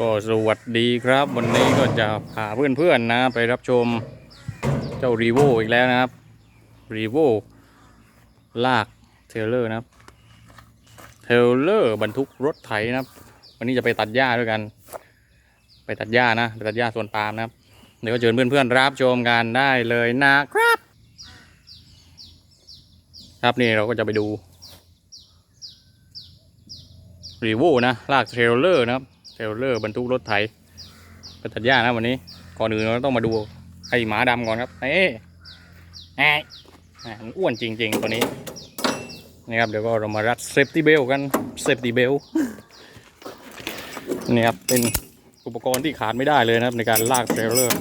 ก็สวัสดีครับ วันนี้ก็จะพาเพื่อนๆนะไปรับชมเจ้ารีโวอีกแล้วนะครับรีโวลากเทรลเลอร์นะครับเทรลเลอร์บรรทุกรถไถนะครับ วันนี้จะไปตัดหญ้าด้วยกัน ไปตัดหญ้านะไปตัดหญ้าสวนปาล์มนะครับ เดี๋ยวก็เชิญเพื่อนๆรับชมกันได้เลยนะครับ ครับนี่เราก็จะไปดูรีโวนะลากเทรลเลอร์นะครับ เทรลเลอร์บรรทุกรถไถไปตัดหญ้านะวันนี้ ก่อนอื่นเราต้องมาดูไอ้หมาดำก่อนครับเอ๊ะแอะอะมันอ้วนจริง ๆ ตัวนี้นี่ครับเดี๋ยวก็เรามารัดเซฟตี้เบลกันเซฟตี้เบลนี่ครับเป็นอุปกรณ์ที่ขาดไม่ได้เลยนะครับ ในการลากเทรลเลอร์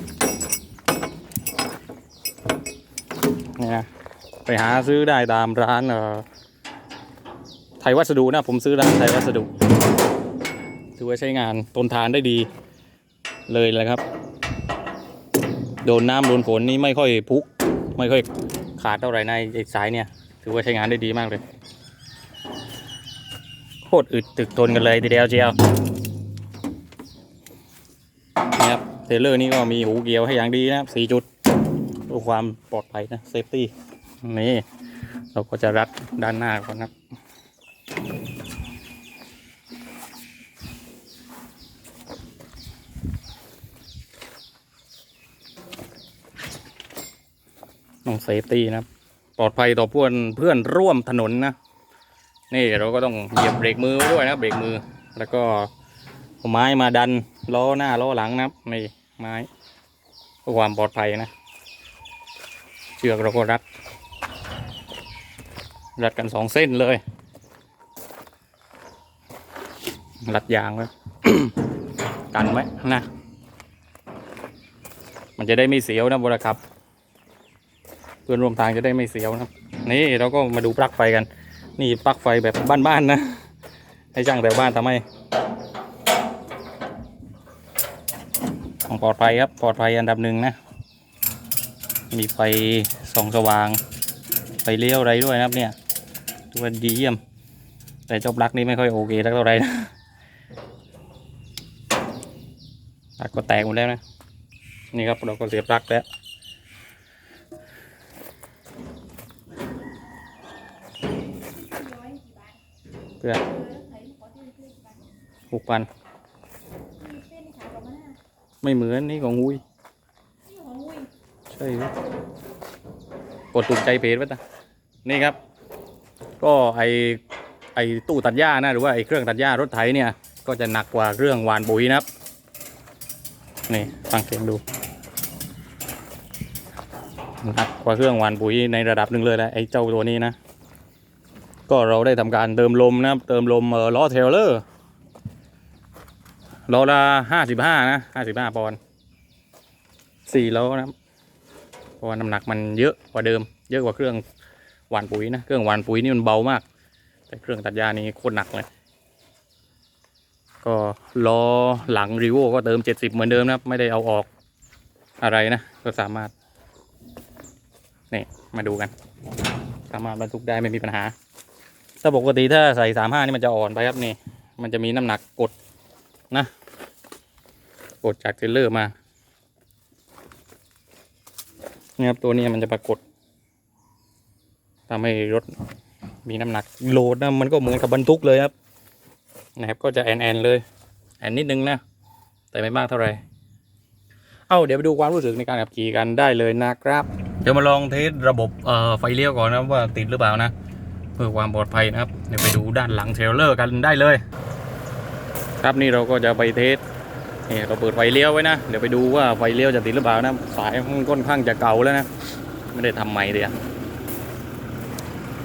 นี่นะไปหาซื้อได้ตามร้านเอ่อไทยวัสดุนะผมซื้อร้านไทยวัสดุ ถือว่าใช้งานทนทานได้ดีเลยแหละครับ โดนน้ำโดนฝนนี่ไม่ค่อยพุก ไม่ค่อยขาดเท่าไหร่ในไอ้สายเนี่ย ถือว่าใช้งานได้ดีมากเลยโคตรอึดตึกทนกันเลยทีเดียวเชียวนี่ครับเทรลเลอร์นี่ก็มีหูเกียวให้อย่างดีนะครับสี่จุดเพื่อความปลอดภัยนะเซฟตี้นี่เราก็จะรัดด้านหน้าก่อนครับ ต้องเซฟตี้นะปลอดภัยต่อเพื่อนเพื่อนร่วมถนนนะนี่เราก็ต้องเหยียบเบรกมือไว้ด้วยนะเบรกมือ แล้วก็ไม้มาดันล้อหน้าล้อหลังนะครับนี่ไม้เพื่อความปลอดภัยนะเชือกเราก็รัด รัดกันสองเส้นเลย รัดยางไว้กันไว้นะ มันจะได้ไม่เสียวนะเวลาขับ พื่อนร่วมทางจะได้ไม่เสียวนะครับ นี่เราก็มาดูปลั๊กไฟกัน นี่ปลั๊กไฟแบบบ้านๆนะให้ช่างแต่บ้านทำให้ของปลอดภัยครับปลอดภัยอันดับหนึ่งนะ มีไฟส่องสว่าง ไฟเลี้ยวอะไรด้วยนะครับเนี่ยตัวาดีเยี่ยม แต่เจ้าปลั๊กนี่ไม่ค่อยโอเคเท่าไหร่นะปลั๊กก็แตกหมดแล้วนะ นี่ครับเราก็เสียบปลั๊กแล้วื่อหกพันไม่เหมือนนี่ของหุยใช่ครับกดถูกใจเพจไว้ตะนี่ครับ ก็ไอไอตู้ตัดหญ้านะหรือว่าไอเครื่องตัดหญ้ารถไถเนี่ยก็จะหนักกว่าเครื่องหวานปุ๋ยนะครับนี่ฟังเสียงดูหนักกว่าเครื่องหวานปุ๋ยในระดับหนึ่งเลยแหละไอเจ้าตัวนี้นะ ก็เราได้ทำการเติมลมนะครับ เติมลมล้อเทรลเลอร์ล้อละห้าสิบห้านะห้าสิบห้าปอนด์สี่ล้อนะครับเพราะว่าน้ำหนักมันเยอะกว่าเดิม เยอะกว่าเครื่องหวานปุ๋ยนะ เครื่องหวานปุ๋ยนี่มันเบามาก แต่เครื่องตัดหญ้านี่โคตรหนักเลย ก็ล้อหลังรีโวก็เติมเจ็ดสิบเหมือนเดิมนะครับ ไม่ได้เอาออกอะไรนะ ก็สามารถ นี่ มาดูกัน สามารถบรรทุกได้ไม่มีปัญหา ถ้าปกติถ้าใส่สามห้านี่มันจะอ่อนไปครับนี่ มันจะมีน้ำหนักกดนะ กดจากเทรลเลอร์มาเนี่ยครับตัวนี้มันจะปรากฏทำให้รถมีน้ำหนักโหลดนะมันก็เหมือนกับบรรทุกเลยครับนะครับก็จะแอนแอนเลย แอนนิดนึงนะ แต่ไม่มากเท่าไหร่เอ้าเดี๋ยวไปดูความรู้สึกในการขับขี่กันได้เลยนะครับ เดี๋ยวมาลองเทสระบบไฟเลี้ยวก่อนนะว่าติดหรือเปล่านะ เพื่อความปลอดภัยนะครับ เดี๋ยวไปดูด้านหลังเทรลเลอร์กันได้เลย ครับนี่เราก็จะไปเทสเนี่ยเราเปิดไฟเลี้ยวไว้นะ เดี๋ยวไปดูว่าไฟเลี้ยวจะติดหรือเปล่านะ สายมันค่อนข้างจะเก่าแล้วนะ ไม่ได้ทำใหม่เดียว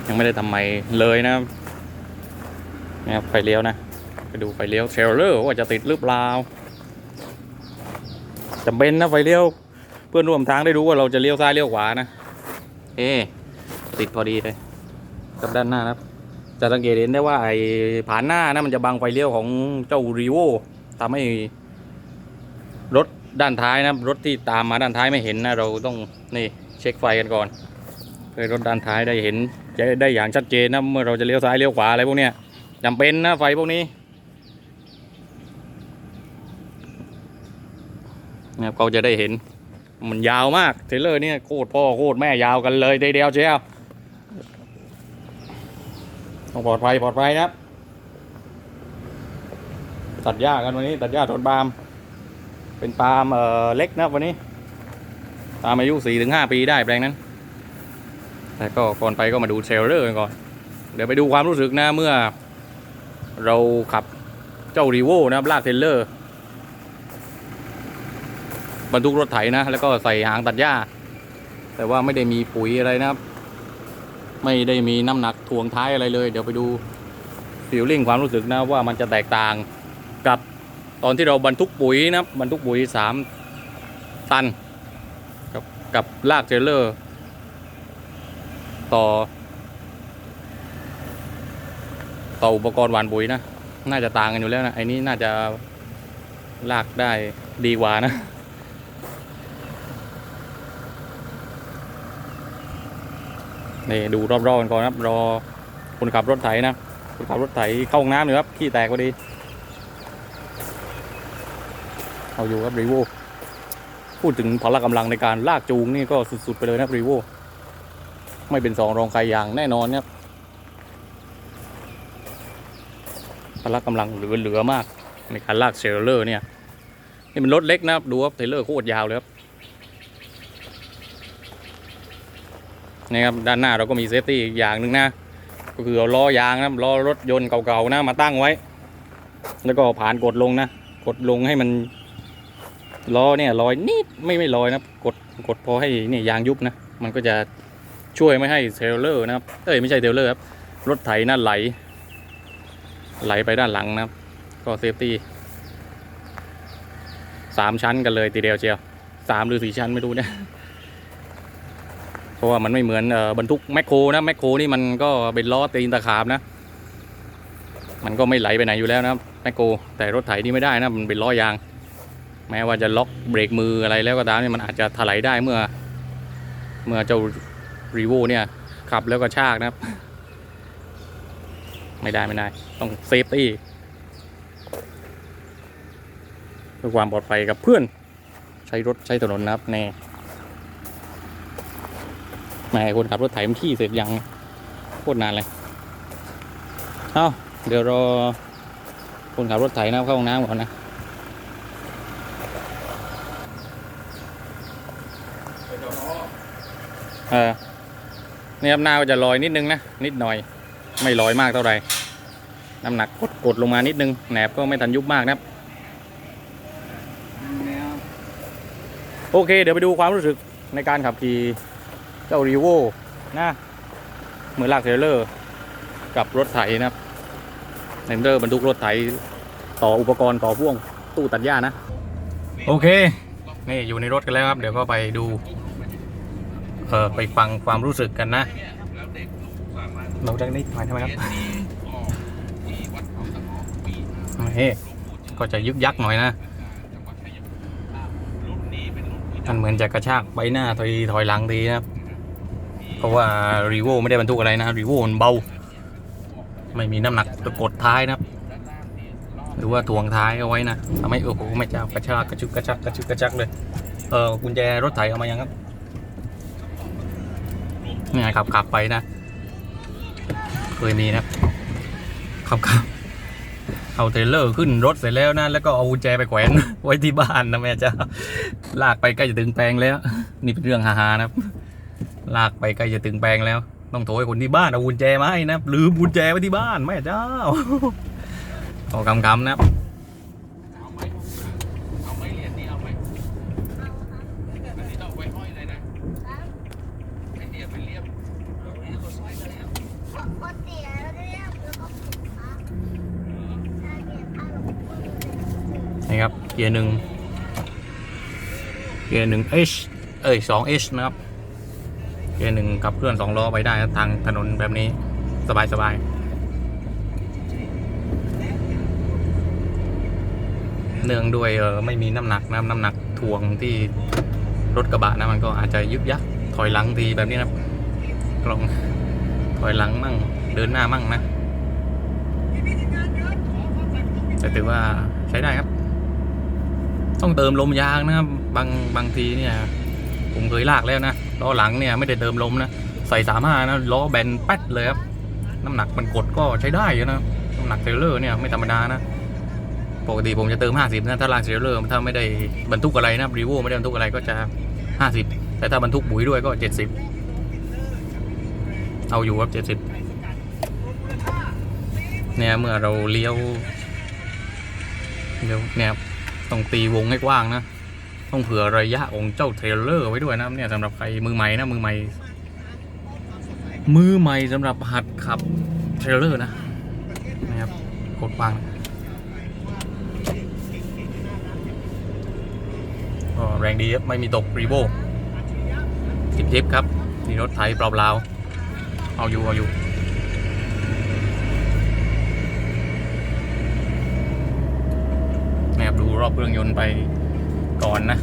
ยังไม่ได้ทำใหม่เลยนะนะครับไฟเลี้ยวนะ ไปดูไฟเลี้ยวเทรลเลอร์ว่าจะติดหรือเปล่าจำเป็นนะไฟเลี้ยวเพื่อนร่วมทางได้รู้ว่าเราจะเลี้ยวซ้ายเลี้ยวขวานะ เอ๊ติดพอดีเลย กับด้านหน้านะครับ จะสังเกตเห็นได้ว่าไอ้ผ่านหน้านะมันจะบังไฟเลี้ยวของเจ้ารีโวทำให้รถด้านท้ายนะรถที่ตามมาด้านท้ายไม่เห็นนะเราต้องนี่เช็คไฟกันก่อนเพื่อรถด้านท้ายได้เห็นจะได้อย่างชัดเจนนะเมื่อเราจะเลี้ยวซ้ายเลี้ยวขวาอะไรพวกเนี้ยจำเป็นนะไฟพวกนี้นะครับเขาจะได้เห็นมันยาวมากเทรลเลอร์เนี่ยโคตรพ่อโคตรแม่ยาวกันเลยเดียวเชียว ต้องปลอดภัยปลอดภัยนะครับ ตัดหญ้ากันวันนี้ ตัดหญ้าถอนปาล์มเป็นปาล์มเอ่อเล็กนะวันนี้ปาล์มอายุสี่ถึงห้าปีได้แปลงนั้น แต่ก็ก่อนไปก็มาดูเทรลเลอร์กันก่อน เดี๋ยวไปดูความรู้สึกนะเมื่อ เราขับเจ้ารีโวนะครับลากเทรลเลอร์บรรทุกรถไถนะ แล้วก็ใส่หางตัดหญ้า แต่ว่าไม่ได้มีปุ๋ยอะไรนะครับ ไม่ได้มีน้ำหนักถ่วงท้ายอะไรเลย เดี๋ยวไปดูฟีลลิ่งความรู้สึกนะว่ามันจะแตกต่างกับตอนที่เราบรรทุกปุ๋ยนะบรรทุกปุ๋ยสามตัน กับกับลากเทรลเลอร์ ต่อ ต่ออุปกรณ์หวานปุ๋ยนะ น่าจะต่างกันอยู่แล้วนะไอ้นี้น่าจะลากได้ดีกว่านะ นี่ดูรอบๆกันก่อนครับ รอคนขับรถไถนะคนขับรถไถเข้าห้องน้ำอยู่ครับขี้แตกพอดี เอาอยู่ครับรีโวพูดถึงพละกำลังในการลากจูงนี่ก็สุดๆไปเลยนะรีโวไม่เป็นสองรองใครอย่างแน่นอนครับพละกำลังเหลือเหลือมากในการลากเทรลเลอร์เนี่ยนี่มันรถเล็กนะครับดูครับเทรลเลอร์โคตรยาวเลยครับ นะครับด้านหน้าเราก็มีเซฟตี้อีกอย่างหนึ่งนะก็คือเอาล้อยางนะล้อรถยนต์เก่าๆนะมาตั้งไว้ แล้วก็ผ่านกดลงนะกดลงให้มันล้อเนี่ยลอยนิดไม่ไม่ลอยนะกดกดพอให้เนี่ยยางยุบนะมันก็จะช่วยไม่ให้เทรลเลอร์นะครับเอ้ยไม่ใช่เทรลเลอร์ครับรถไถน่าไหล ไหลไปด้านหลังนะครับ ก็เซฟตี้สามชั้นกันเลยทีเดียวเชียวสามหรือสี่ชั้นไม่รู้เนี่ย ราะว่ามันไม่เหมือนบรรทุกแมคโครนะแมคโครนี่มันก็เป็นล้อตีนตะขาบนะ มันก็ไม่ไหลไปไหนอยู่แล้วนะแมคโครแต่รถไถนี่ไม่ได้นะมันเป็นล้อยาง แม้ว่าจะล็อกเบรกมืออะไรแล้วก็ตามเนี่ยมันอาจจะถลายได้เมื่อ เมื่อเจ้ารีโวเนี่ยขับแล้วก็ชากนะครับ ไม่ได้ไม่ได้ ต้องเซฟตี้เพื่อความปลอดภัยกับเพื่อน ใช้รถใช้ถนนนะครับแน่ แหม่คนขับรถไถมันขี้เสร็จยังโคตรนานเลย เอ้าเดี๋ยวรอคนขับรถไถนะเข้าห้องน้ำก่อนนะเออนี่ครับหน้าก็จะลอยนิดนึงนะ นิดหน่อย ไม่ลอยมากเท่าไหร่ น้ำหนักกดกดลงมานิดนึงแหนบก็ไม่ทันยุบมากนะครับ โอเค เดี๋ยวไปดูความรู้สึกในการขับขี่ เจ้ารีโวนะเหมือนลากเทรลเลอร์กับรถไถนะครับเทรลเลอร์บรรทุกรถไถต่ออุปกรณ์ต่อพ่วงตู้ตัดหญ้านะ โอเค นี่อยู่ในรถกันแล้วครับ เดี๋ยวก็ไปดูเออไปฟังความรู้สึกกันนะเราจะนี่มาทำไมครับเฮ้ก็จะยึกยักหน่อยนะมันเหมือนจะกระชากใบหน้าถอยถอยหลังดีนะครับ เพราะว่ารีโวไม่ได้บรรทุกอะไรนะรีโวมันเบา ไม่มีน้ำหนักตะกดท้ายนะครับ หรือว่าถ่วงท้ายเอาไว้นะทำให้โอ้โหไม่จะกระชากกระชุกกระชักกระชุกกระชักเลยเออกุญแจรถไถเอามายังครับนี่ขับขับไปนะเคยมีนะขับขับเอาเทเลอร์ขึ้นรถเสร็จแล้วนะ แล้วก็เอากุญแจไปแขวนไว้ที่บ้านนะแม่เจ้าลากไปใกล้จะถึงแปลงแล้ว นี่เป็นเรื่องฮาๆนะครับ ลากไปใกล้จะถึงแปลงแล้ว ต้องโทรให้คนที่บ้านเอากุญแจมาให้นะหรือกุญแจไว้ที่บ้านแม่เจ้าเอาคำคำนะนี่ครับเกียร์หนึ่งเกียร์หนึ่ง H เอ้ยสอง H นะครับ กียร์หนึ่งขับเคลื่อนสองล้อไปได้ทางถนนแบบนี้สบายสบายเนื่องด้วยเออไม่มีน้ำหนักนะน้ำหนักถ่วงที่รถกระบะนะมันก็อาจจะยึกยักถอยหลังทีแบบนี้นะลองถอยหลังมั่งเดินหน้ามั่งนะแต่ถือว่าใช้ได้ครับ ต้องเติมลมยางนะครับบางบางทีเนี่ยผมเคยลากแล้วนะ ล้อหลังเนี่ยไม่ได้เติมลมนะ ใส่สามห้านะล้อแบนแป๊ดเลยครับ น้ำหนักมันกดก็ใช้ได้อยู่นะ น้ำหนักเทรลเลอร์เนี่ยไม่ธรรมดานะ ปกติผมจะเติม 50 นะ ถ้าลากเทรลเลอร์ถ้าไม่ได้บรรทุกอะไรนะรีโวไม่ได้บรรทุกอะไรก็จะ 50 แต่ถ้าบรรทุกปุ๋ยด้วยก็ 70 เอาอยู่ครับ70เนี่ยเมื่อเราเลี้ยวเลี้ยวเนี่ยต้องตีวงให้กว้างนะ ต้องเผื่อระยะองเจ้าเทรลเลอร์ไว้ด้วยนะครับเนี่ยสำหรับใครมือใหม่นะมือใหม่มือใหม่สำหรับหัดขับเทรลเลอร์นะนะครับกดวางก็แรงดีครับไม่มีตกรีโบจิบจิบครับนี่รถไถเปล่าๆเอาอยู่เอาอยู่นะครับดูรอบเครื่องยนต์ไป ก่อนนะ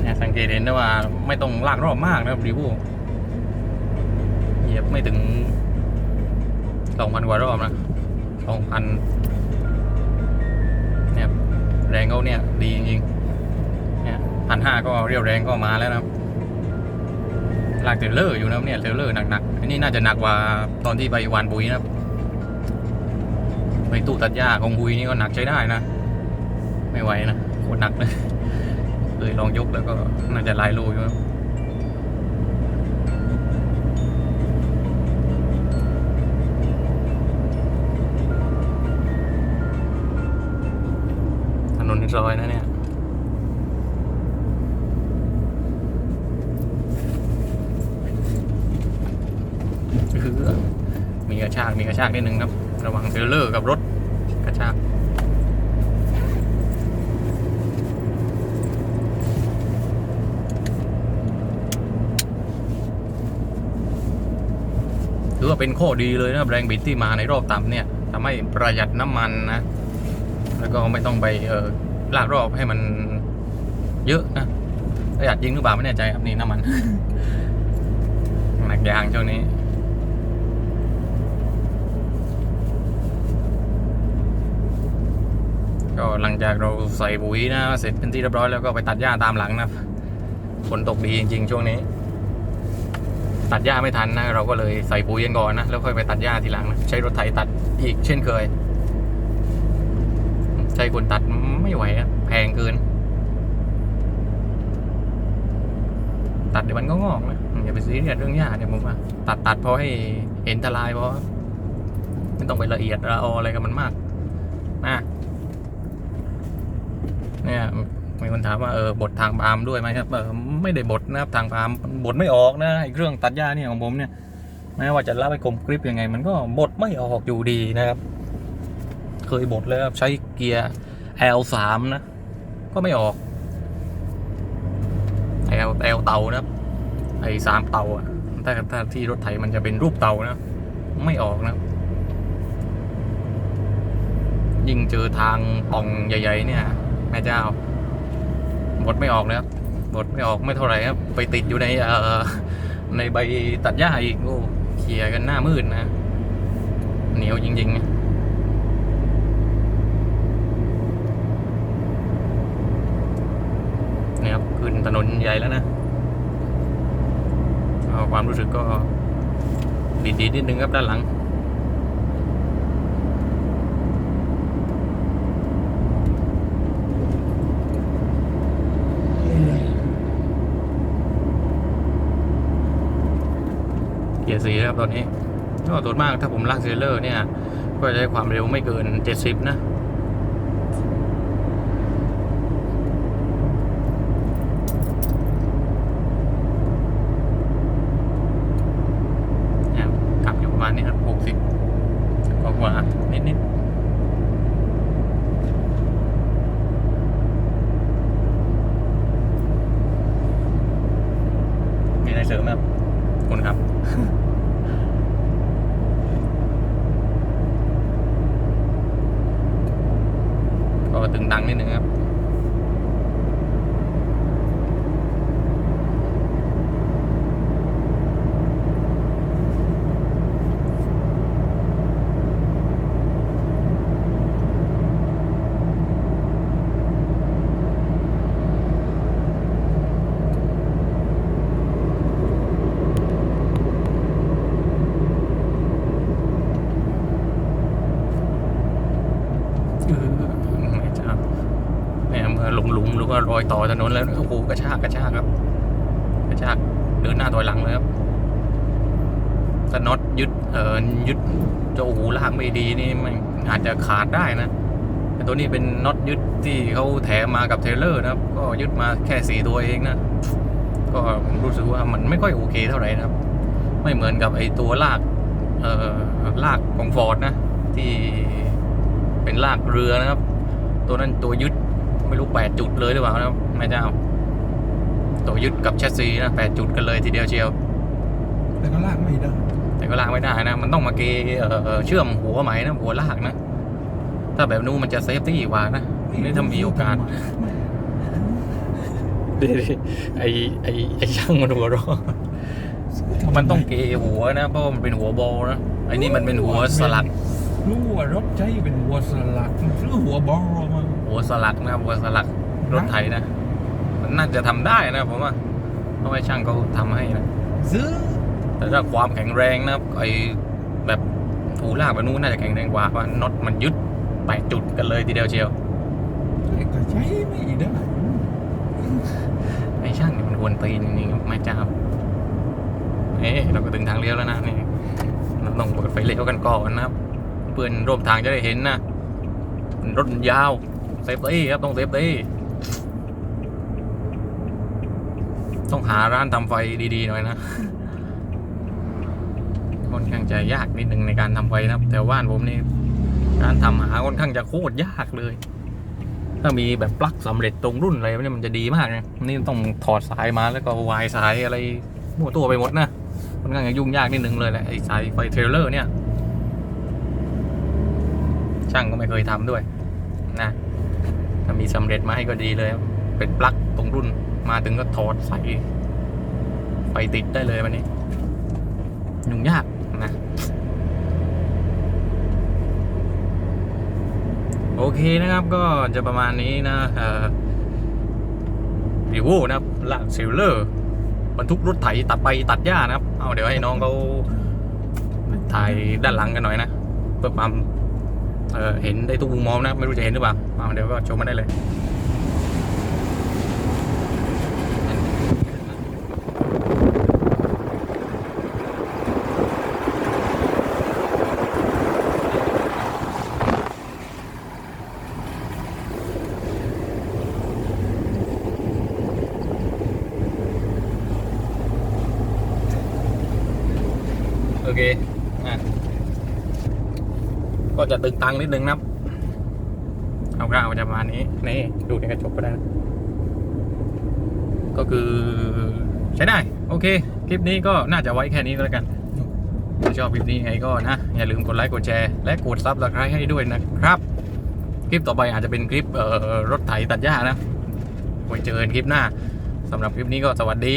เนี่ยสังเกตเห็นได้ว่าไม่ต้องลากรอบมากนะครับรีโวเหยียบไม่ถึงสองพันกว่ารอบนะสองพันเนี่ยแรงเขาเนี่ยดีจริงๆเนี่ยพันห้าก็เรียวแรงก็มาแล้วนะครับลากเทรลเลอร์อยู่นะเนี่ยเทรลเลอร์หนักๆอันนี้น่าจะหนักกว่าตอนที่ไปวานบุยนะครับไปตู้ตัดหญ้าของบุยนี่ก็หนักใช้ได้นะ ไม่ไหวนะ โคตรหนักเลยเลยลองยกแล้วก็น่าจะลายโลอยู่ถนนซอยนะเนี่ยคือมีกระชากมีกระชากนิดนึงครับ ระวังเทรลเลอร์กับรถกระชาก ถือว่า เป็นข้อดีเลยนะแรงบิดที่มาในรอบต่ำเนี่ยทำให้ประหยัดน้ำมันนะ แล้วก็ไม่ต้องไปเออลากรอบให้มันเยอะนะประหยัดจริงหรือเปล่าไม่แน่ใจครับนี่น้ำมันหนักยางช่วงนี้ก็หลังจากเราใส่ปุ๋ยนะ เสร็จเป็นที่เรียบร้อยแล้วก็ไปตัดหญ้าตามหลังนะฝนตกดีจริง ๆ ช่วงนี้ ตัดหญ้าไม่ทันนะ เราก็เลยใส่ปุ๋ยกันก่อนนะ แล้วค่อยไปตัดหญ้าทีหลังนะใช้รถไถตัดอีกเช่นเคย ใช้คนตัดไม่ไหวอะแพงเกิน ตัดเดี๋ยวมันก็งอกนะอย่าไปซีเรียสเรื่องหญ้าเนี่ยผมว่าตัดตัดเพราะให้เห็นทลายเพราะไม่ต้องไปละเอียดละออะไรกับมันมากนะเนี่ย มีคนถามว่าเออบดทางปามด้วยไหมครับเออไม่ได้บดนะครับทางปามบดไม่ออกนะไอ้เครื่องตัดหญ้าเนี่ยของผมเนี่ยแม้ว่าจะรับไปกลมกริบยังไง มันก็บดไม่ออกอยู่ดีนะครับ เคยบดเลยครับใช้เกียร์ L3 นะ ก็ไม่ออก L L เตานะไอ้สามเตาอะถ้าถ้าที่รถไถมันจะเป็นรูปเตานะ ไม่ออกนะ ยิ่งเจอทางป่องใหญ่ ๆ เนี่ย แม่เจ้า ดไม่ออกนะครับบดไม่ออกไม่เท่าไหร่ครับไปติดอยู่ในเอ่อในใบตัดหญ้าอีกโอ้เขี่ยกันหน้ามืดนะ เหนียวจริงๆเนี่ยครับขึ้นถนนใหญ่แล้วนะความรู้สึกก็ดีๆนิดนึงครับด้านหลัง เกียร์สีครับตอนนี้ก็ตัวมากถ้าผมลากเซเลอร์เนี่ย ก็จะใช้ความเร็วไม่เกิน 70 นะเนี่ยขับอยู่ประมาณนี้ครับหกสิบกว่าๆนิดๆมีอะไรเสริมไหมครับคุณครับ ก็ตึงดังนิดนึงครับ ไม่จ้าเนี่ยเมื่ อหลุมหลุมๆหรือยต่อถนนแล้วโอ้โหกระชากกระชากครับ กระชากเดินหน้าถอยหลังเลยครับสน็อตยึดเอ่อยึดเจ้าหูลากไม่ดีนี่มันอาจจะขาดได้นะแต่ตัวนี้เป็นน็อตยึดที่เขาแถมมากับเทรลเลอร์นะครับ ก็ยึดมาแค่สี่ตัวเองนะ ก็ผมรู้สึกว่ามันไม่ค่อยโอเคเท่าไหร่นะครับ ไม่เหมือนกับไอตัวลากเอ่อลากของฟอร์ดนะ ที่เป็นลากเรือนะครับ ตัวนั้นตัวยึด ไม่รู้แปดจุดเลยหรือเปล่านะครับแม่เจ้า ตัวยึดกับแชสซีนะแปดจุดกันเลยทีเดียวเชียว แต่ก็ลากไม่ได้แต่ก็ลากไม่ได้นะ มันต้องมาเกเอ่อเชื่อมหัวไหมนะหัวลากนะ ถ้าแบบนู้นมันจะเซฟตี้กว่านะนี่ถ้ามีโอกาสดีดีไอไอไอช่างมันหัวเรอมันต้องเกหัวนะเพราะว่ามันเป็นหัวบอลนะไอนี่มันเป็นหัวสลักรู้ว่ารถใช้เป็นหัวสลักมันซื้อหัวบอลมา หัวสลักนะครับหัวสลักรถไถนะมันน่าจะทำได้นะผมว่าเพราะว่าช่างเขาทำให้นะซื้อแต่ถ้าความแข็งแรงนะครับไอแบบถูลากแบบนู้นน่าจะแข็งแรงกว่าเพราะน็อตมันยึดแปดจุดกันเลยทีเดียวเชียวแต่ก็ใช้ไม่ได้ไอช่างนี่มันควรตีนจริงๆครับแม่เจ้าเอ๊ะเราก็ถึงทางเลี้ยวแล้วนะนี่เราต้องเปิดไฟเลี้ยวกันก่อนนะครับ เพื่อนร่วมทางจะได้เห็นนะรถมันยาวเซฟตี้ครับต้องเซฟตี้ต้องหาร้านทำไฟดีๆหน่อยนะค่อนข้างจะยากนิดนึงในการทำไฟนะครับ แต่ว่านผมนี่การทำหาค่อนข้างจะโคตรยากเลย ถ้ามีแบบปลั๊กสำเร็จตรงรุ่นอะไรเนี่ยมันจะดีมากนะนี่ต้องถอดสายมาแล้วก็วายสายอะไรมั่วตัวไปหมดนะค่อนข้างจะยุ่งยากนิดนึงเลยแหละไอ้สายไฟเทรลเลอร์เนี่ยช่างก็ไม่เคยทำด้วยนะ ถ้ามีสำเร็จมาให้ก็ดีเลยครับเป็นปลั๊กตรงรุ่นมาถึงก็ถอดใส่ไฟติดได้เลยวันนี้ ยุ่งยากนะโอเคนะครับก็จะประมาณนี้นะเออรีวิวนะครับลากซิลเลอร์บรรทุกรถไถตัดไปตัดหญ้านะครับ เอาเดี๋ยวให้น้องเขาถ่ายด้านหลังกันหน่อยนะเพื่อความ เออเห็นได้ทุกมุมมองนะ ไม่รู้จะเห็นหรือเปล่าเอาเดี๋ยวก็ชมมาได้เลยโอเค ก็จะตึงตังนิดนึงนะครับเอากล้าจะประมาณนี้นี่ดูในกระจกก็ได้นะก็คือใช้ได้ โอเค คลิปนี้ก็น่าจะไว้แค่นี้ก็แล้วกันถ้าชอบคลิปนี้ไงก็นะ อย่าลืมกดไลค์กดแชร์และกดซับสไครต์ให้ด้วยนะครับ คลิปต่อไปอาจจะเป็นคลิปรถไถตัดหญ้านะไว้เจอกันคลิปหน้าสำหรับคลิปนี้ก็สวัสดี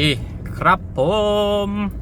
ครับผม